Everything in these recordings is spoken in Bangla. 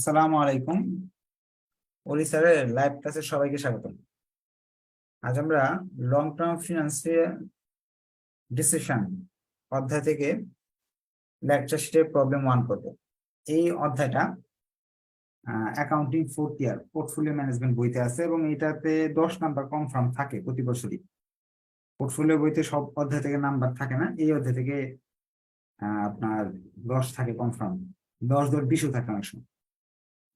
আসসালামু আলাইকুম। ওলি স্যারের লাইভ ক্লাসে সবাইকে স্বাগতম। আজ আমরা লং টার্ম ফিনান্সিয়াল ডিসিশন অধ্যায় থেকে লেকচার শিটের প্রবলেম ওয়ান করব। এই অধ্যায়টা accounting fourth year portfolio management বইতে আছে এবং এটাতে দশ নাম্বার কনফার্ম থাকে প্রতি বছরই। পোর্টফোলিও বইতে সব অধ্যায় থেকে নাম্বার থাকে না, এই অধ্যায় থেকে আপনার দশ থাকে কনফার্ম দশ দশ বিশও থাকে অনেক সময়।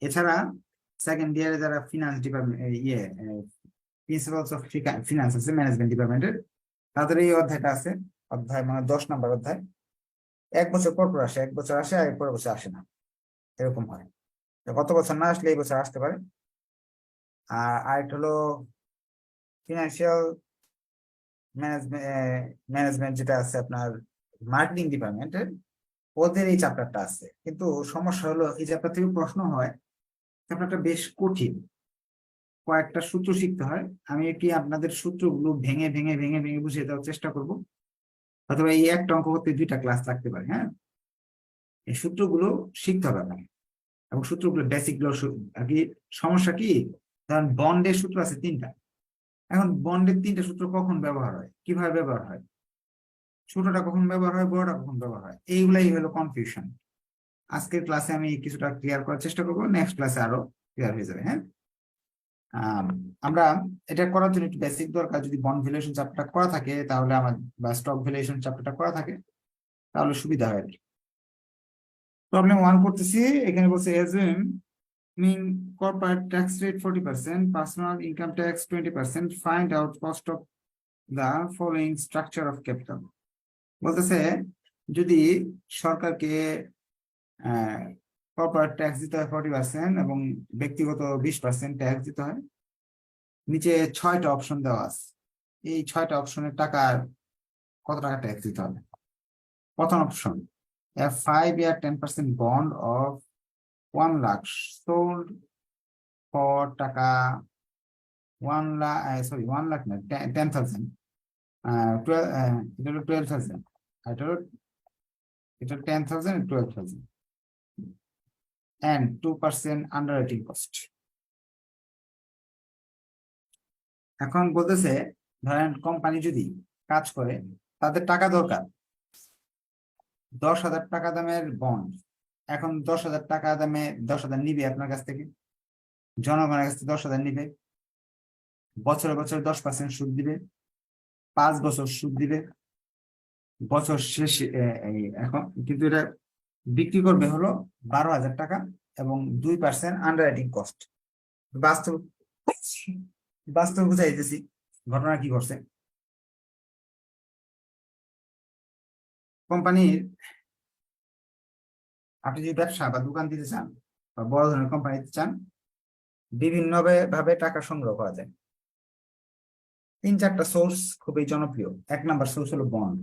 এছাড়া সেকেন্ড ইয়ারে যারা ফিনান্স ডিপার্টমেন্ট ইয়ে প্রিন্সিপালস অফ ফিনান্স আছে ম্যানেজমেন্ট ডিপার্টমেন্টের তাদের এই অধ্যায়টা আছে, অধ্যায় মানে দশ নম্বর অধ্যায়। এক বছর পর পর আসে, এক বছর আসে আর পর বছর আসে না। এরকম হয়। গত বছর না আসলে এই বছর আসতে পারে। আর আরেকটা হলো ফিনান্সিয়াল ম্যানেজমেন্ট ম্যানেজমেন্ট যেটা আছে আপনার মার্কেটিং ডিপার্টমেন্টের ওদের এই চ্যাপ্টারটা আছে। কিন্তু সমস্যা হলো, এই চ্যাপ্টার থেকে প্রশ্ন হয় চ্যাপ্টারটা বেশ কঠিন। কয়েকটা সূত্র শিখতে হয়। আমি কি আপনাদের সূত্রগুলো ভেঙে ভেঙে ভেঙে ভেঙে বুঝিয়ে দেওয়ার চেষ্টা করব। অথবা এই একটা অঙ্ক করতে দুইটা ক্লাস লাগতে পারে হ্যাঁ? এই সূত্রগুলো শিখতে হবে আপনাকে। এবং সূত্রগুলো বেসিকগুলো আর কি সমস্যা কি? কারণ বন্ডের সূত্র আছে তিনটা। এখন বন্ডের তিনটা সূত্র কখন ব্যবহার হয়? কীভাবে ব্যবহার হয়? ছোটটা কখন ব্যবহার হয়? বড়টা কখন ব্যবহার হয়? এইগুলাই হলো কনফিউশন আজকের ক্লাসে আমি কিছুটা ক্লিয়ার করার চেষ্টা করব নেক্সট ক্লাসে আরও ক্লিয়ার হয়ে যাবে হ্যাঁ? আমরা এটা করার জন্য একটু বেসিক দরকার, যদি বন্ড ভ্যালুয়েশন চ্যাপ্টারটা করা থাকে, তাহলে আমার, বা স্টক ভ্যালুয়েশন চ্যাপ্টারটা করা থাকে, তাহলে সুবিধা হয় প্রবলেম ওয়ান করতেছি, এখানে বলছে assume mean corporate tax rate forty percent personal income tax twenty percent find out cost of the following structure of capital বলতেছে, যদি সরকারকে কর্পোরেট ট্যাক্স দিতে হয় ফর্টি পার্সেন্ট এবং ব্যক্তিগত বিশ পার্সেন্ট ট্যাক্স দিতে হয়। নিচে ছয়টা অপশন দেওয়া আছে। এই ছয়টা অপশনের টাকার কত টাকা ট্যাক্স দিতে হবে? প্রথম option a five year 10% bond of 1 lakh sold for one lakh lakh, uh, sorry, 1 lakh, 10,000, twelve thousand uh, হলো এটা told it 10,000 and 12,000. And two percent underwriting cost. এখন বলতেছে, ধরেন কোম্পানি যদি কাজ করে, তাদের টাকা দরকার। দশ হাজার টাকা দামের বন্ড এখন দশ হাজার টাকা দামে দশ হাজার নিবে আপনার কাছ থেকে। জনগণের কাছ থেকে দশ হাজার নিবে। বছরে বছরে দশ পার্সেন্ট সুদ দিবে। পাঁচ বছর সুদ দিবে। বছর শেষে এখন কিন্তু এটা বিক্রি করবে হলো বারো হাজার টাকা এবং দুই পার্সেন্ট আন্ডার রাইটিং কস্ট বাস্তব বাস্তব বুঝাই দিতেছি ঘটনা কি ঘটছে? কোম্পানির আপনি যদি ব্যবসা বা দোকান দিতে চান বা বড় ধরনের কোম্পানি দিতে চান বিভিন্ন ভাবে টাকা সংগ্রহ করা যায়। তিন চারটা সোর্স খুবই জনপ্রিয়। এক নাম্বার সোর্স হলো বন্ড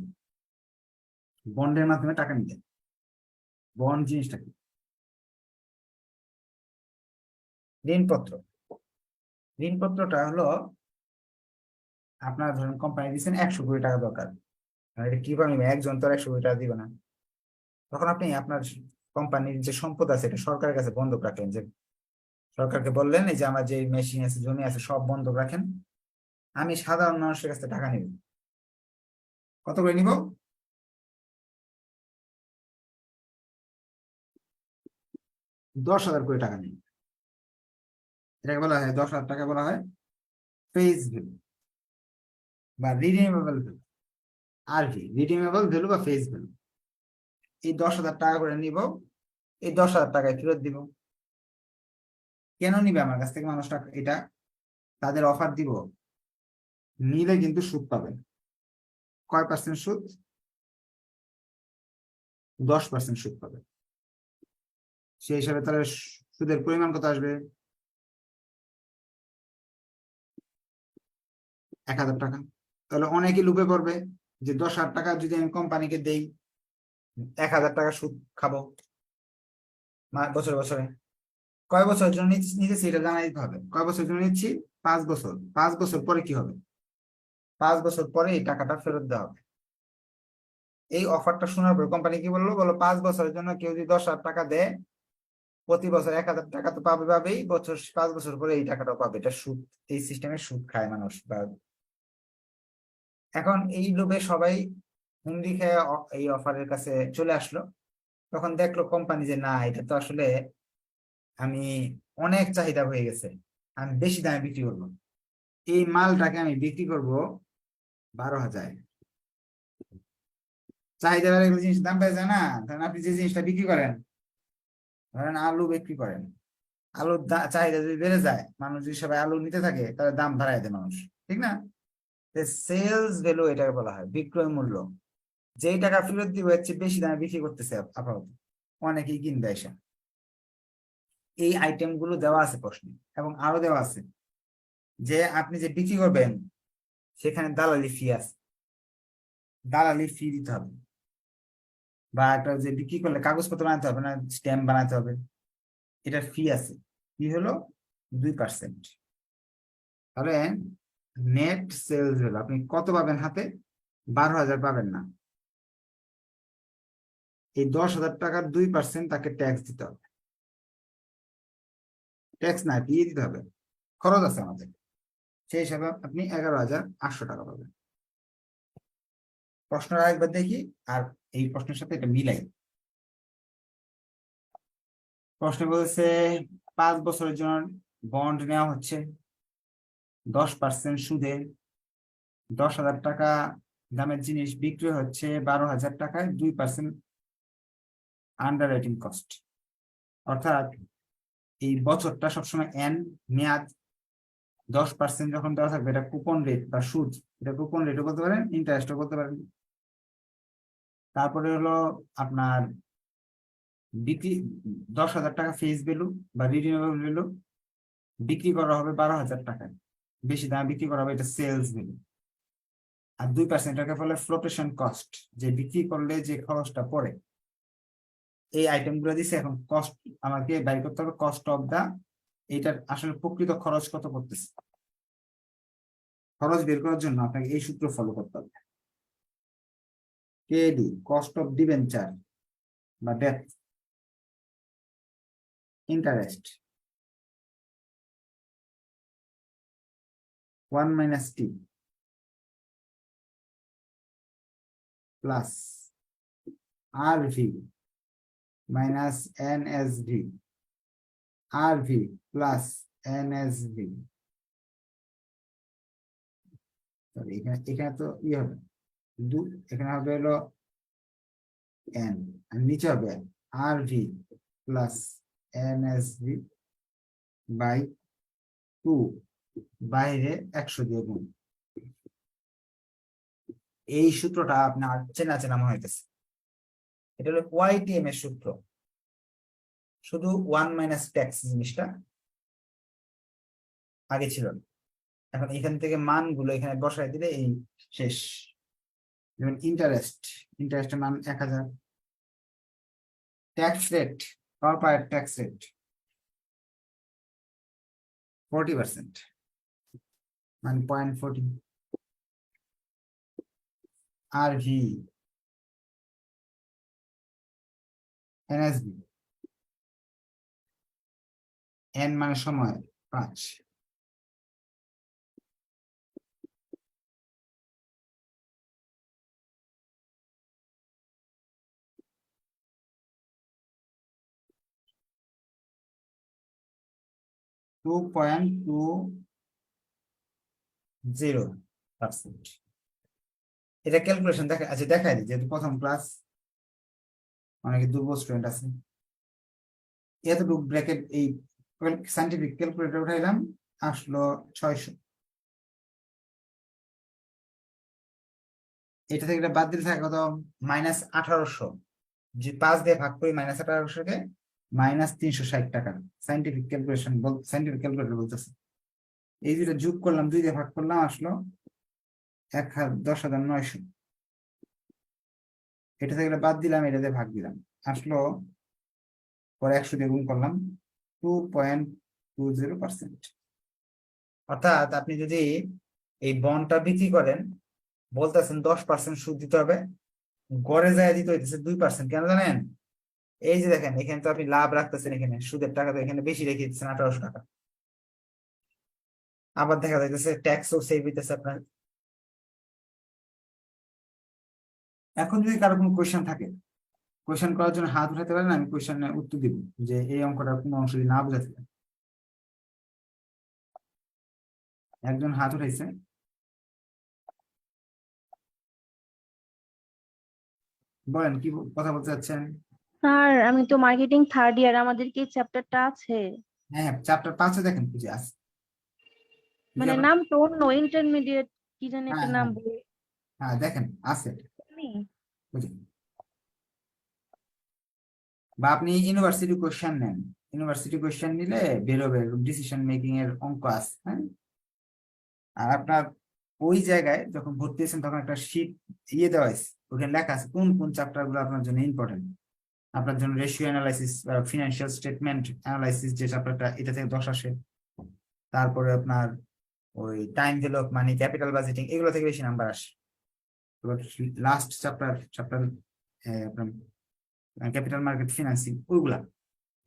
বন্ডের মাধ্যমে টাকা নিতে। বন্ড জিনিসটা কি? ঋণপত্র। ঋণপত্রটা হলো আপনার ধরেন কোম্পানি দিচ্ছেন একশো কোটি টাকা দরকার। এটা কীভাবে? একজন তো একশো কোটি টাকা দিবে না। তখন আপনি আপনার কোম্পানির যে সম্পদ আছে এটা সরকারের কাছে বন্ধক রাখেন যে সরকারকে বললেন, এই যে আমার যে মেশিন আছে, জমি আছে, সব বন্ধক রাখেন। আমি সাধারণ মানুষের কাছে টাকা নিব। কত করে নিব? দশ হাজার কোটি টাকা নিব। এটাকে বলা হয়, দশ হাজার টাকা বলা হয় ফেস ভ্যালু বা redeemable value RV redeemable value বা ফেস ভ্যালু এই দশ হাজার টাকা করে নিব, এই দশ হাজার টাকায় ফেরত দিব। কেন নিবে আমার কাছ থেকে মানুষ টাকা? এটা তাদের অফার দিব, নিলে কিন্তু সুদ পাবেন কয় পার্সেন্ট সুদ? দশ পার্সেন্ট সুদ পাবেন সেই হিসাবে তাহলে সুদের পরিমাণ কত আসবে? এক হাজার টাকা। তাহলে অনেকে লুপে পড়বে যে দশ হাজার টাকা যদি আমি কোম্পানিকে দেই, এক হাজার টাকা সুদ খাব। বছরে বছরে। কয় বছরের জন্য নিতেছি এটা জানাই দিতে হবে। কয় বছরের জন্য নিচ্ছি? পাঁচ বছর। পাঁচ বছর পরে কি হবে? পাঁচ বছর পরে এই টাকাটা ফেরত দেওয়া হবে। এই অফারটা শোনার পরে কোম্পানি কি বলল? বলো পাঁচ বছরের জন্য কেউ যদি দশ হাজার টাকা দেয় প্রতি বছর এক হাজার টাকা তো পাবে পাবেই বছর, পাঁচ বছর পরে এই টাকাটাও পাবে। এটা সুদ, এই সিস্টেমে সুদ খায় মানুষ বা এখন এই লোভে সবাই হুমড়ি খেয়ে এই অফারের কাছে চলে আসলো। তখন দেখল কোম্পানি যে, না, এটা তো আসলে আমি অনেক চাহিদা হয়ে গেছে, আমি বেশি দামে বিক্রি করব। এই মালটাকে আমি বিক্রি করব বারো হাজার। চাহিদা বেড়ে জিনিস, দাম বেড়ে যায় না? আপনি যে জিনিসটা বিক্রি করেন ধরেন আলু বিক্রি করেন, আলুর চাহিদা যদি বেড়ে যায়, মানুষ যদি সবাই আলু নিতে থাকে, তাহলে দাম বাড়ায় দেয় মানুষ, ঠিক না? সেলস ভ্যালু এটাকে বলা হয়, বিক্রয় মূল্য। যেই টাকা ফেরত দিব, এর চেয়ে বেশি দামে বিক্রি করতেছে আপাতত। অনেকেই কিনবে এসে। এই আইটেমগুলো দেওয়া আছে প্রশ্নে, এবং আরও দেওয়া আছে। যে আপনি যে বিক্রি করবেন, সেখানে দালালি ফি আছে। দালালি ফি দিতে হবে। বা একটা যে বিক্রি করলে, কাগজপত্র বানাতে হবে না স্ট্যাম্প বানাতে হবে, এটার ফি আছে। ফি হলো দুই পার্সেন্ট তাহলে নেট সেলস হলো আপনি কত পাবেন হাতে? বারো হাজার পাবেন না। এই দশ হাজার টাকার দুই পার্সেন্ট তাকে ট্যাক্স দিতে হবে। ট্যাক্স না, দিয়ে দিতে হবে। খরচ আছে আমাদের। সেই হিসাবে আপনি এগারো হাজার আটশো টাকা পাবেন। প্রশ্নটা একবার দেখি, আর এই প্রশ্নের সাথে এটা মিলাই। প্রশ্ন বলেছে পাঁচ বছরের জন্য বন্ড নেওয়া হচ্ছে। দশ পার্সেন্ট সুদে দশ হাজার টাকা দামের জিনিস বিক্রি হচ্ছে বারো হাজার টাকায়, দুই পার্সেন্ট আন্ডার রাইটিং কস্ট অর্থাৎ এই বছরটা সবসময় এন মেয়াদ। দশ পার্সেন্ট যখন দেওয়া থাকবে, এটা কুপন রেট বা সুদ। এটা কুপন রেটও বলতে পারেন ইন্টারেস্টও বলতে পারেন। তারপরে হলো আপনার বিক্রি, দশ হাজার টাকা ফেস ভ্যালু বা রিডিউনেবল ভ্যালু বিক্রি করা হবে বারো হাজার টাকায়। বেশি দামে বিক্রি করা হবে এটা সেলস ভ্যালু আর দুই পার্সেন্ট ফলে ফ্লোটেশন কস্ট যে বিক্রি করলে যে খরচটা পড়ে। এই আইটেমগুলো দিছে, এখন কস্ট আমাকে বের করতে হবে কস্ট অফ দা এটার আসলে প্রকৃত খরচ কত করতেছে খরচ বের করার জন্য আপনাকে এই সূত্র ফলো করতে হবে। কেডি কস্ট অফ ডিবেঞ্চার বা debt interest one minus T plus R V minus N S V R V plus N S V এখানে এখানে তো ই হবে। এখানে হবে হলো এন আর নিচে হবে R V plus N S V by two বাইরে একশো দিয়ে গুণ। এই সূত্রটা আপনার চেনা চেনা মনে হইতেছে। এটা হলো ওয়াইটিএম এর সূত্র। শুধু ওয়ান মাইনাস ট্যাক্স জিনিসটা আগে ছিল। এখন এখান থেকে মানগুলো এখানে বসায় দিলে এই শেষ। যেমন ইন্টারেস্ট ইন্টারেস্টের মান এক হাজার। Tax rate corporate tax rate forty percent মানে point forty R V NSV N মানে সময়, পাঁচ। টু পয়েন্ট টু জিরো এটা ক্যালকুলেশন দেখা আচ্ছা দেখাই দিই, যেহেতু প্রথম ক্লাস অনেকে দুর্বল স্টুডেন্ট আছে। এতটুকু ব্র্যাকেট এই সাইন্টিফিক ক্যালকুলেটর উঠাইলাম, আসলো ছয়শো। এটা থেকে বাদ দিলে থাকে কত? মাইনাস আঠারোশো। যে পাঁচ দিয়ে ভাগ করি মাইনাস আঠারোশোকে মাইনাস তিনশো ষাট টাকা। সাইন্টিফিক ক্যালকুলেশন সাইন্টিফিক ক্যালকুলেটর বলতেছে। এই যেটা যোগ করলাম, দুই দিয়ে ভাগ করলাম, আসলো এক দশ হাজার নয়শো। এটা থেকে বাদ দিলাম, এটা দিয়ে ভাগ দিলাম। আসলো, পরে একশো দিয়ে গুণ করলাম two point two zero percent অর্থাৎ আপনি যদি এই বন্ডটা বিক্রি করেন, বলতেছেন দশ পার্সেন্ট সুদ দিতে হবে, গড়ে যায় দিতে হইতেছে দুই পার্সেন্ট কেন জানেন? এই যে দেখেন, এখানে তো আপনি লাভ রাখতেছেন এখানে, সুদের টাকা তো এখানে বেশি রেখে দিচ্ছেন, আঠারোশো টাকা। আবার দেখা যাইতেছে ট্যাক্সও সেভ হইতেছে আপনার। এখন যদি কারও কোনো কোয়েশ্চেন থাকে কোয়েশ্চেন করার জন্য হাত উঠাতে পারেন, আমি কোয়েশ্চেনের উত্তর দিব, যে এই অঙ্কটার কোনো অংশ যদি না বুঝে থাকে একজন হাত উঠাইছে। বলেন, কি কথা বলতে চাচ্ছেন? স্যার আমি তো মার্কেটিং থার্ড ইয়ার আমাদের কি চ্যাপ্টারটা আছে? হ্যাঁ চ্যাপ্টার পাঁচে দেখেন কি যে আছে। মানে নাম তো অন্য ইন্টারমিডিয়েট কি জানি একটা হ্যাঁ, নাম হ্যাঁ। বলে। হ্যাঁ দেখেন আছে। বা আপনি ইউনিভার্সিটি কোশ্চেন নেন। ইউনিভার্সিটি কোশ্চেন নিলে বেরোবে ডিসিশন মেকিং এর অঙ্ক আছে হ্যাঁ? আর আপনার ওই জায়গায় যখন ভর্তি হয়েছেন তখন একটা শীট ইয়ে দেওয়া আছে ওখানে লেখা আছে কোন কোন চ্যাপ্টারগুলো আপনার জন্য ইম্পর্টেন্ট আপনার জন্য ratio analysis financial statement analysis যে চ্যাপ্টারটা এটা থেকে দশ আসে। তারপরে আপনার ওই টাইম ডেভেলপ মানে ক্যাপিটাল বাজেটিং এগুলো থেকে বেশি নাম্বার আসে। Last chapter chapter capital market financing ওইগুলা।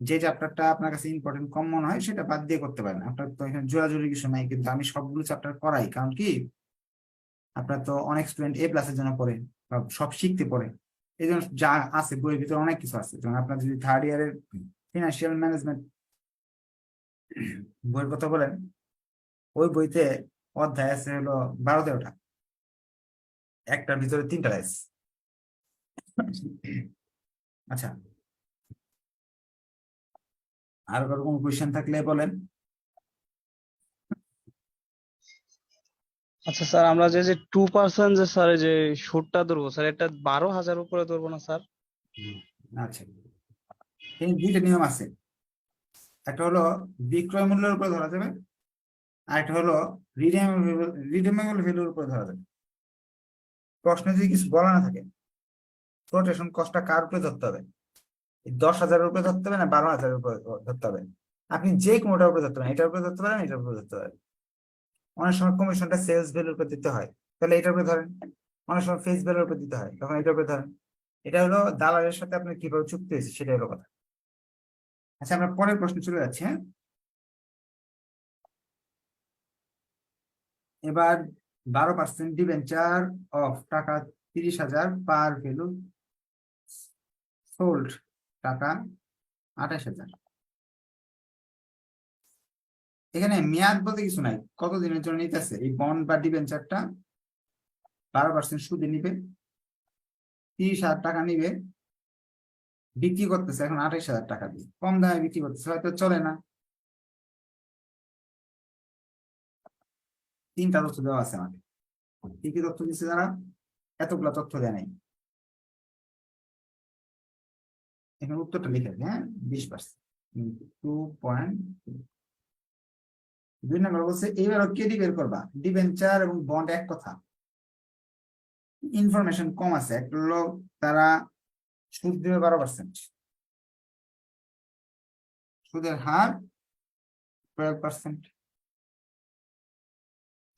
যে চ্যাপ্টারটা আপনার কাছে ইম্পর্টেন্ট কম মনে হয়, সেটা বাদ দিয়ে করতে পারেন। আপনার তো এখানে জোরাজুরি কিছু নাই, কিন্তু আমি সবগুলো চ্যাপ্টার করাই। কারণ কি? আপনার তো অনেক স্টুডেন্ট এ প্লাসের জন্য পড়ে সব শিখতে পড়ে। এই জন্য যা আছে, বইয়ের ভিতরে অনেক কিছু আছে। যেমন আপনার যদি থার্ড ইয়ারের ফিনান্সিয়াল ম্যানেজমেন্ট বইয়ের কথা বলেন, ওই বইতে অধ্যায় আছে হলো বারো তেরোটা একটার ভিতরে তিনটা আছে আচ্ছা। আর কোনো কোয়েশ্চেন থাকলে বলেন। আচ্ছা স্যার, আমরা যে যে টু পার্সেন্ট যে, স্যার যে সুদটা ধরবো, স্যার, এটা বারো হাজার উপরে ধরবো না, স্যার? আচ্ছা। এই দুইটা নিয়ম আছে। একটা হলো বিক্রয় মূল্যের উপরে ধরা যাবে, আর একটা হলো রিডিমেবল ভ্যালুর উপরে ধরা যাবে। প্রশ্নে যদি কিছু বলা না থাকে কোটেশন কস্টটা কার উপরে ধরতে হবে? দশ হাজারের উপরে ধরতে হবে না বারো হাজারের উপরে ধরতে হবে? আপনি যে কোনোটার উপরে ধরতে পারেন, এটার উপরে ধরতে পারেন, এটার উপরে ধরতে পারেন। অনেক সময় কমিশনটা সেলস ভ্যালুর উপর দিতে হয়। তাহলে এটার উপরে ধরেন, অনেক সময় ফেস ভ্যালুর উপর দিতে হয়। তখন এটার উপরে ধরেন, এটা হলো দালালের সাথে আপনার কীভাবে চুক্তি হয়েছে সেটা হলো কথা। আচ্ছা আমরা পরের প্রশ্ন চলে যাচ্ছি হ্যাঁ? এবার বারো পার্সেন্ট ডিভেঞ্চার অফ টাকা তিরিশ হাজার পার ভ্যালু সোল্ড টাকা আঠাশ হাজার। এখানে মেয়াদ বলতে কিছু নাই। কত দিনের জন্য নিতেছে? এই বন্ড বা ডিবেঞ্চারটা বারো পার্সেন্ট সুদে নিবে, তিরিশ হাজার টাকা নিবে, বিক্রি করতেছে এখন আঠাইশ হাজার টাকা দিয়ে। কম দামে বিক্রি করতেছে, হয়তো চলে না। তিনটা তথ্য দেওয়া আছে আমাকে কি কি তথ্য দিচ্ছে যারা এতগুলা তথ্য দেয় নাই। এখানে উত্তরটা লিখে হ্যাঁ? বিশ পার্সেন্ট টু পয়েন্ট দুই নম্বর বলছে এইবার কেডি বের করবা? ডিভেঞ্চার এবং বন্ড এক কথা। ইনফরমেশন কম আছে একটা লোক তারা সুদ দিবে বারো পার্সেন্ট। সুদের হার টুয়েলভ পার্সেন্ট।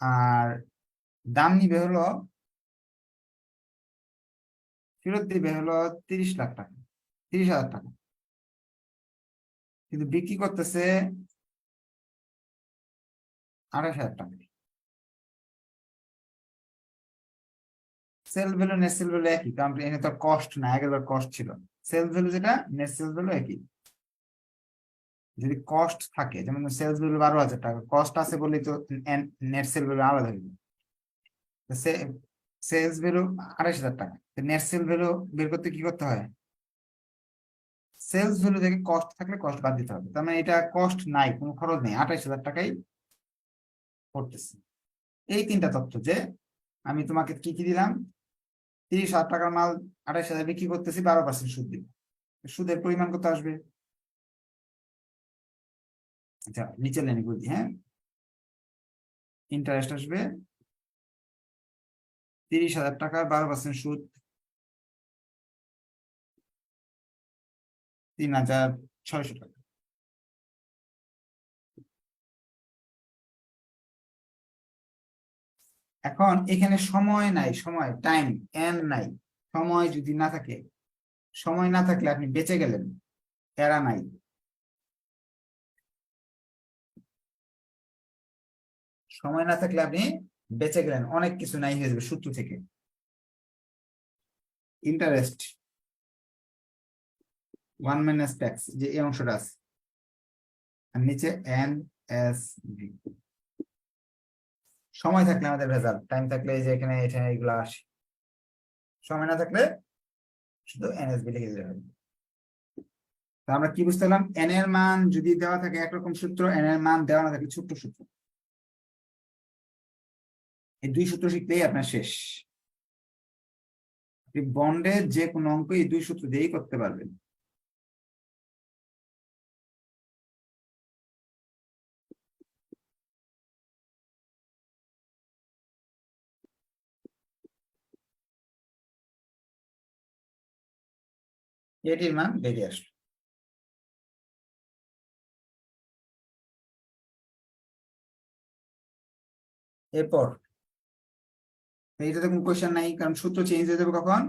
আর দাম নিবে হলো, ফেরত দিবে হলো তিরিশ লাখ টাকা, তিরিশ হাজার টাকা। কিন্তু বিক্রি করতেছে আড়াইশ হাজার টাকা sale value net sale value একই, কারণ কস্ট না আগেরবার কস্ট ছিল সেল ভ্যালু যেটা নেট সেল ভ্যালু একই। যদি কস্ট থাকে, যেমন সেলস ভ্যালু বারো হাজার টাকা কস্ট আছে তো নেট সেল ভ্যালু আলাদা হইবে সেলস ভ্যালু আড়াইশ হাজার টাকা। নেট সেল ভ্যালু বের করতে কি করতে হয়? সেলস ভ্যালু থেকে কস্ট থাকলে কস্ট বাদ দিতে হবে। তার মানে এটা কস্ট নাই, কোনো খরচ নেই। আঠাইশ হাজার টাকাই পড়তেছে এই তিনটা তথ্য যে আমি তোমাকে কি কি দিলাম? তিরিশ হাজার টাকার মাল আঠাইশ হাজার বিক্রি করতেছি, বারো পার্সেন্ট সুদ দিব সুদের পরিমাণ কত আসবে? আচ্ছা নিচে করে দিই হ্যাঁ? ইন্টারেস্ট আসবে তিরিশ হাজার টাকা বারো পার্সেন্ট সুদ তিন হাজার ছয়শো টাকা। এখন এখানে সময় নাই, সময় টাইম এন নাই। সময় যদি না থাকে, সময় না থাকলে আপনি বেঁচে গেলেন, এরা নাই। সময় না থাকলে আপনি বেঁচে গেলেন, অনেক কিছু নাই হয়ে যাবে সূত্র থেকে। ইন্টারেস্ট ওয়ান মাইনাস ট্যাক্স যে এই অংশটা আছে। নিচে এন এস ভি সময় থাকলে আমাদের রেজাল্ট টাইম থাকলে এই যে এখানে এখানে এগুলো আসে। সময় না থাকলে শুধু এনএসবি লিখে দিতে হবে। আমরা কি বুঝতে পারলাম? এন এর মান যদি দেওয়া থাকে একরকম সূত্র এন এর মান দেওয়া না থাকে ছোট্ট সূত্র। এই দুই সূত্র শিখলেই আপনার শেষ। আপনি বন্ডের যে কোনো অঙ্ক এই দুই সূত্র দিয়েই করতে পারবেন। এটির মান বেরিয়ে আসলো এরপর এইটাতে কোনো কোয়েশ্চেন নাই, কারণ সূত্র চেঞ্জ হয়ে যাবে কখন?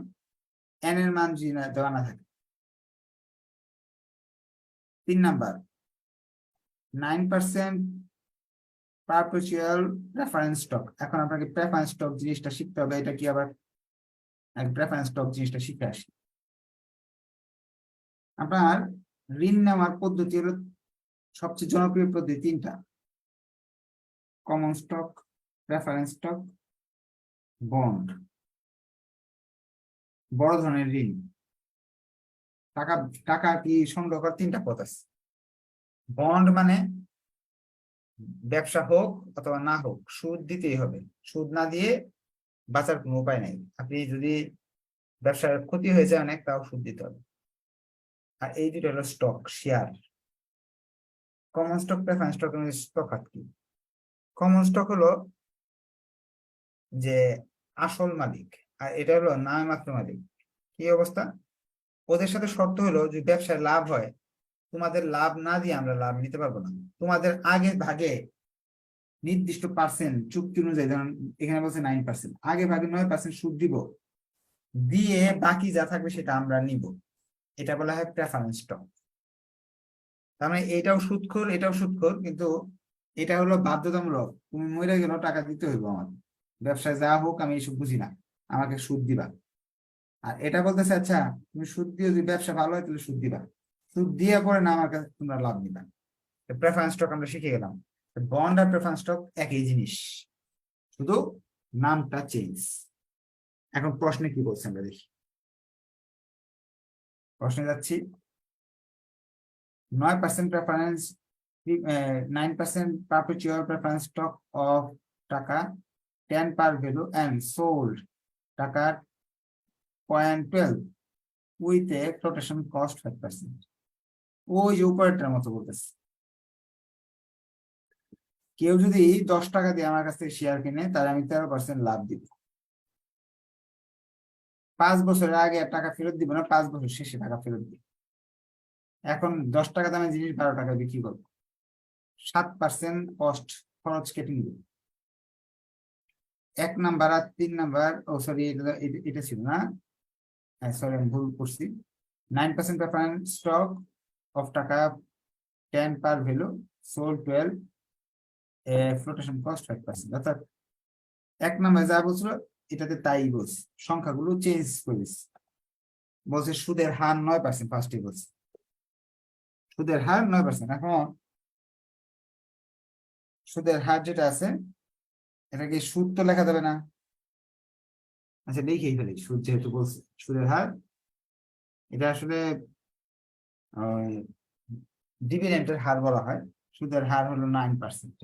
এন এর মান যদি দেওয়া না থাকে। তিন number nine percent perpetual reference stock এখন আপনাকে প্রেফারেন্স স্টক জিনিসটা শিখতে হবে, এটা কি আবার? প্রেফারেন্স স্টক জিনিসটা শিখে আসি। আপনার ঋণ নেওয়ার পদ্ধতি হলো সবচেয়ে জনপ্রিয় পদ্ধতি তিনটা। Common stock reference stock bond বড় ধরনের ঋণ। টাকা টাকা কি সংগ্রহ করার তিনটা পথ আছে। বন্ড মানে ব্যবসা হোক অথবা না হোক, সুদ দিতেই হবে। সুদ না দিয়ে বাঁচার কোনো উপায় নাই। আপনি যদি ব্যবসার ক্ষতি হয়ে যায় অনেক, তাও সুদ দিতে হবে। আর এই দুটো হলো stock share common stock preference stock আর কি? কমন স্টক হলো যে আসল মালিক, আর এটা হলো নামমাত্র মালিক। কি অবস্থা? ওদের সাথে শর্ত হলো যে ব্যবসায় লাভ হয়, তোমাদের লাভ না দিয়ে আমরা লাভ নিতে পারব না। তোমাদের আগে ভাগে নির্দিষ্ট পার্সেন্ট চুক্তি অনুযায়ী এখানে বলছে নাইন পার্সেন্ট আগে ভাগে নয় পার্সেন্ট সুদ দিব, দিয়ে বাকি যা থাকবে সেটা আমরা নিব। এটা বলা হয় প্রেফারেন্স স্টক তার মানে এটাও সুদখোর এটাও সুদখোর কিন্তু এটা হলো বাধ্যতামূলক। তুমি মরে গেল, টাকা দিতে হইব আমার ব্যবসায় যা হোক, আমি এসব বুঝি না। আমাকে সুদ দিবা। আর এটা বলতেছে আচ্ছা তুমি সুদ দিয়ে যদি ব্যবসা ভালো হয়, তাহলে সুদ দিবা। সুদ দিয়ে পরে না, আমার কাছে তোমরা লাভ নিবা। প্রেফারেন্স স্টক আমরা শিখে গেলাম। বন্ড আর প্রেফারেন্স স্টক একই জিনিস। শুধু নামটা চেঞ্জ এখন প্রশ্নে কি বলছে আমরা দেখি প্রশ্নে যাচ্ছি। নয় percent preference nine percent perpetual preference stock of টাকা ten par value and sold টাকার point twelve with a flotation cost five percent ওই যে উপরেরটার মতো বলতেছে। কেউ যদি দশ টাকা দিয়ে আমার কাছ থেকে শেয়ার কিনে, তাহলে আমি তেরো পার্সেন্ট লাভ দিব। পাঁচ বছরের আগে টাকা ফেরত দিব না, পাঁচ বছর শেষে টাকা ফেরত দিব। এখন দশ টাকা দামে জিনিস বারো টাকা বিক্রি করব? সাত পার্সেন্ট কস্ট খরচ কেটে নিব। এক নাম্বার আর তিন নাম্বার, ও সরি এটা ছিল না। সরি আমি ভুল করছি। Nine percent preference stock of টাকা ten par value sold twelve flotation cost five percent অর্থাৎ এক নাম্বার যা বলছিল এটাতে তাই বলছে। সংখ্যাগুলো চেঞ্জ করেছে। বলছে সুদের হার নয় পার্সেন্ট ফার্স্টে বলছে। সুদের হার নয় পার্সেন্ট এখন সুদের হার যেটা আছে, এটাকে সুদ তো লেখা যাবে না। আচ্ছা লিখেই ফেলি। সুদ যেহেতু বলছে, সুদের হার, এটা আসলে ডিভিডেন্টের হার বলা হয়। সুদের হার হলো নাইন পার্সেন্ট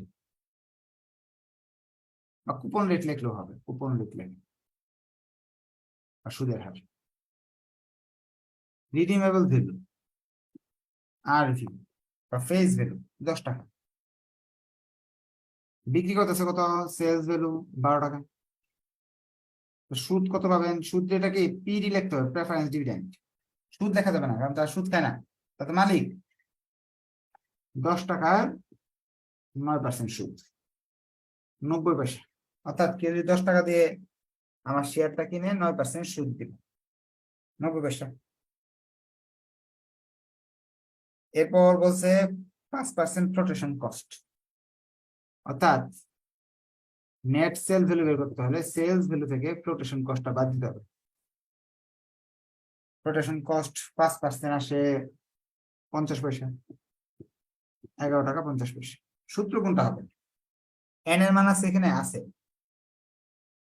বা কুপন রেট লিখলেও হবে কুপন রেট লেখে আর সুদের হার। রিডিমেবল ভ্যালু আর ভ্যালু বা ফেস ভ্যালু দশ টাকা। বিক্রি করতেছে কত? সেলস ভ্যালু বারো টাকা। সুদ কত পাবেন? সুদ এটাকে পিডি লিখতে হবে প্রেফারেন্স ডিভিডেন্ড সুদ দেখা যাবে না, কারণ তার সুদ খায় না। তাতে মালিক, দশ টাকার নয় পার্সেন্ট সুদ, নব্বই পয়সা। অর্থাৎ কেউ যদি দশ টাকা দিয়ে আমার শেয়ারটা কিনে নয় পার্সেন্ট সুদ দিবে নব্বই পয়সা। এরপর বলছে পাঁচ পার্সেন্ট প্রোটেকশন কস্ট অর্থাৎ নেট সেল ভ্যালু বের করতে হলে সেলস ভ্যালু থেকে প্রোটেকশন কস্টটা বাদ দিতে হবে। প্রোটেকশন কস্ট পাঁচ পার্সেন্ট আসে পঞ্চাশ পয়সা। এগারো টাকা পঞ্চাশ পয়সা। সূত্র কোনটা হবে? এন এর মান আছে এখানে? আছে।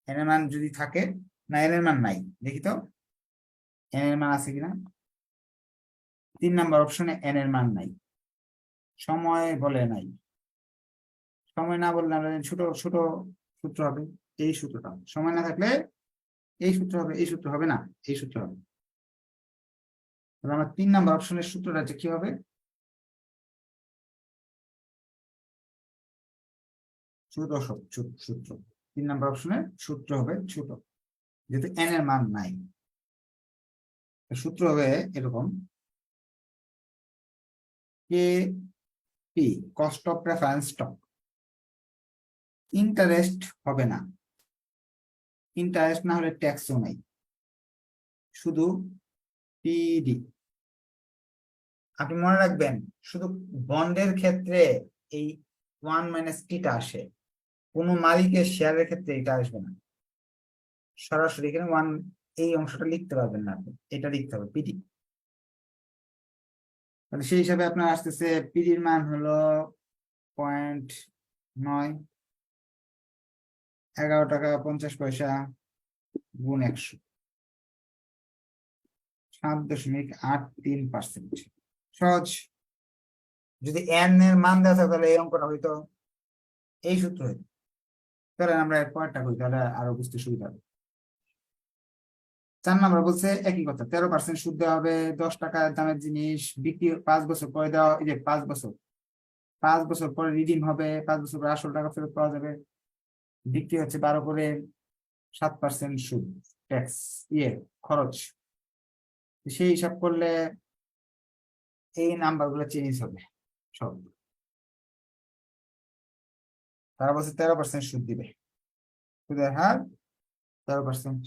এন এর মান যদি থাকে, না এন এর মান নাই, দেখি তো। এন এর মান আছে কিনা? তিন নাম্বার অপশনে এন এর মান নাই। সময় বলে নাই। সময় না বললে আমরা ছোট ছোট সূত্র হবে, এই সূত্রটা। সময় না থাকলে এই সূত্র হবে, এই সূত্র হবে না, এই সূত্র হবে। আমার তিন নাম্বার অপশনের সূত্রটা যে কি হবে? সূত্র সূত্র। তিন নাম্বার অপশনের সূত্র হবে ছোট, যেহেতু এন এর মান নাই। সূত্র হবে এরকম K P cost of preference stock interest হবে না। ইন্টারেস্ট না হলে ট্যাক্সও নাই। শুধু পিডি আপনি মনে রাখবেন, শুধু বন্ডের ক্ষেত্রে এই ওয়ান মাইনাস টিটা আসে। কোনো মালিকের শেয়ারের ক্ষেত্রে এটা আসবে না। সরাসরি এখানে ওয়ান এই অংশটা লিখতে পারবেন না আপনি, এটা লিখতে হবে পিডি সেই হিসাবে আপনার আসতেছে পিডির মান হলো পয়েন্ট নয়, এগারো টাকা পঞ্চাশ পয়সা গুণ একশো। সাত দশমিক আট তিন পার্সেন্ট সহজ। যদি এন এর মান দেওয়া থাকে তাহলে এই অঙ্কটা হইতো, এই সূত্র হইতো। তাহলে আমরা এর পরেরটা করি, তাহলে আরও বুঝতে সুবিধা হবে। চার নম্বর বলছে একই কথা, তেরো পার্সেন্ট সুদ দেওয়া হবে, দশ টাকা দামের জিনিস, বিক্রি পাঁচ বছর পরে দেওয়া, এই যে পাঁচ বছর পাঁচ বছর পরে রিডিম হবে, পাঁচ বছর পরে আসল টাকা ফেরত পাওয়া যাবে। বিক্রি হচ্ছে বারো করে সাত পার্সেন্ট সুদ ট্যাক্স ইয়ে খরচ। সেই হিসাব করলে এই নাম্বারগুলো চেঞ্জ হবে, সব। তারা বলছে তেরো পার্সেন্ট সুদ দিবে। সুদের হার তেরো percent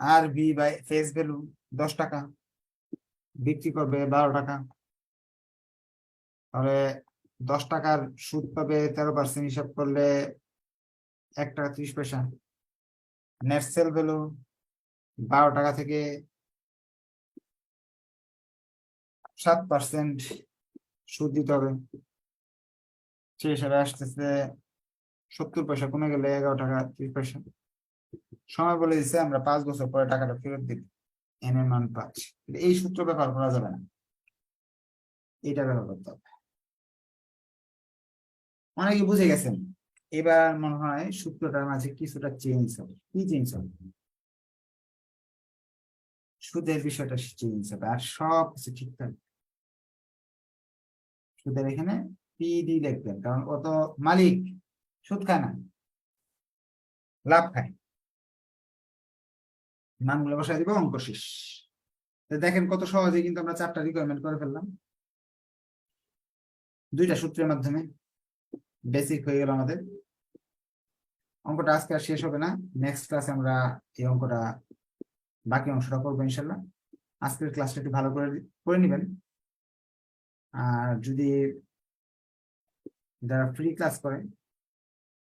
R V by face value দশ টাকা, বিক্রি করবে বারো টাকা। তাহলে দশ টাকার সুদ পাবে তেরো পার্সেন্ট হিসাব করলে এক টাকা ত্রিশ পয়সা। নেট সেল ভ্যালু বারো টাকা থেকে সাত পার্সেন্ট সুদ দিতে হবে। সেই হিসাবে আসতেছে সত্তর পয়সা কমে গেলে এগারো টাকা, ত্রিশ পয়সা। সময় বলে দিচ্ছে আমরা পাঁচ বছর পরে টাকাটা ফেরত দিব এন এর মান পাঁচ। এই সূত্র ব্যবহার করা যাবে না। এটা ব্যবহার করতে হবে। অনেকে বুঝে গেছেন। এবার মনে হয় সূত্রটার মাঝে কিছুটা চেঞ্জ হবে। কি চেঞ্জ হবে? সুদের বিষয়টা চেঞ্জ হবে, আর সব কিছু ঠিক থাকবে সুদের এখানে পিডি দেখবেন কারণ ও তো মালিক, সুদ খায় না, লাভ খায়। মানগুলো বসাই দিব, অঙ্ক শেষ। দেখেন কত সহজে কিন্তু আমরা চারটা রিকোয়ারমেন্ট করে ফেললাম। দুইটা সূত্রের মাধ্যমে বেসিক হয়ে গেল আমাদের। অঙ্কটা আজকে আর শেষ হবে না। নেক্সট ক্লাসে আমরা এই অঙ্কটা, বাকি অংশটা করব ইনশাল্লাহ। আজকের ক্লাসটা একটু ভালো করে করে নেবেন। আর যদি যারা ফ্রি ক্লাস করেন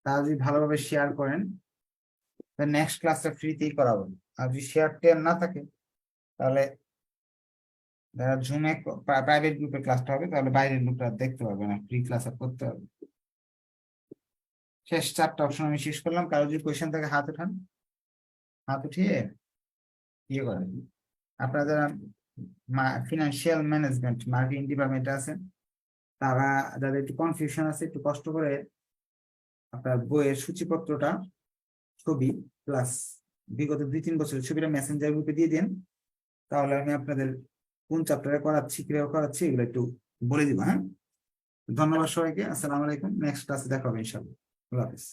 তারা যদি ভালোভাবে শেয়ার করেন নেক্সট ক্লাসটা ফ্রিতেই করাবো। আর যদি শেয়ার টেয়ার না থাকে, তাহলে যারা জুমে প্রাইভেট গ্রুপে ক্লাসটা হবে, তাহলে বাইরের গ্রুপটা দেখতে পারবে না ফ্রি ক্লাস করতে হবে। শেষ চারটা অপশন আমি শেষ করলাম। কারও যদি কোয়েশ্চেন থাকে, হাত উঠান হাত উঠিয়ে ইয়ে করেন। আপনারা যারা ফিনান্সিয়াল ম্যানেজমেন্ট মার্কেটিং ডিপার্টমেন্টে আছেন তারা, যাদের একটু কনফিউশন আছে, একটু কষ্ট করে আপনার বইয়ের সূচিপত্রটা, ছবি প্লাস বিগত দুই তিন বছরের ছবিটা মেসেঞ্জার গ্রুপে দিয়ে দিন, তাহলে আমি আপনাদের কোন চ্যাপ্টারে করাচ্ছি, কীভাবে করাচ্ছি, এগুলো একটু বলে দিব হ্যাঁ? ধন্যবাদ সবাইকে, আসসালামু আলাইকুম নেক্সট ক্লাসে দেখা হবে, ইনশাআল্লাহ। আল্লাহ হাফিজ।